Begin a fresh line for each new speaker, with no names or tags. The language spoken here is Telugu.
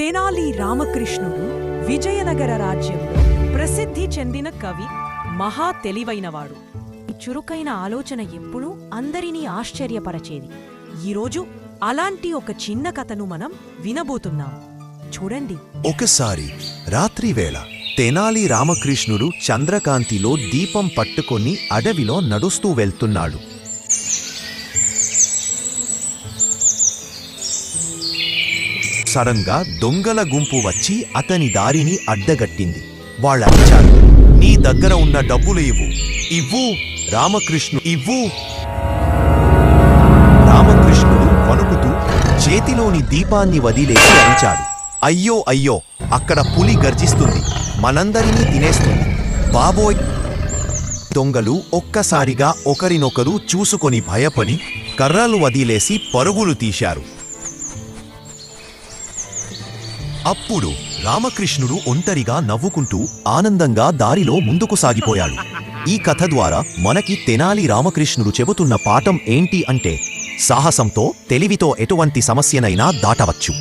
తెనాలి రామకృష్ణుడు విజయనగర రాజ్యంలో ప్రసిద్ధి చెందిన కవి మహా తెలివైనవాడు. చురుకైన ఆలోచన ఎప్పుడూ అందరినీ ఆశ్చర్యపరచేది. ఈరోజు అలాంటి ఒక చిన్న కథను మనం వినబోతున్నాం. చూడండి.
ఒకసారి రాత్రివేళ తెనాలి రామకృష్ణుడు చంద్రకాంతిలో దీపం పట్టుకొని అడవిలో నడుస్తూ వెళ్తున్నాడు. సడన్గా దొంగల గుంపు వచ్చి అతని దారిని అడ్డగట్టింది. వాళ్ళచ్చారు నీ దగ్గర ఉన్న డబ్బులు ఇవ్వు. ఇవ్వు రామకృష్ణు ఇవ్వు. రామకృష్ణుడు వణుకుతూ చేతిలోని దీపాన్ని వదిలేసి అరిచాడు. అయ్యో అయ్యో అక్కడ పులి గర్జిస్తుంది. మనందరినీ తినేస్తుంది. బాబోయ్. దొంగలు ఒక్కసారిగా ఒకరినొకరు చూసుకొని భయపడి కర్రలు వదిలేసి పరుగులు తీశారు. అప్పుడు రామకృష్ణుడు ఒంటరిగా నవ్వుకుంటూ ఆనందంగా దారిలో ముందుకు సాగిపోయాడు. ఈ కథ ద్వారా మనకి తెనాలి రామకృష్ణుడు చెబుతున్న పాఠం ఏంటి అంటే సాహసంతో తెలివితో ఎటువంటి సమస్యనైనా దాటవచ్చు.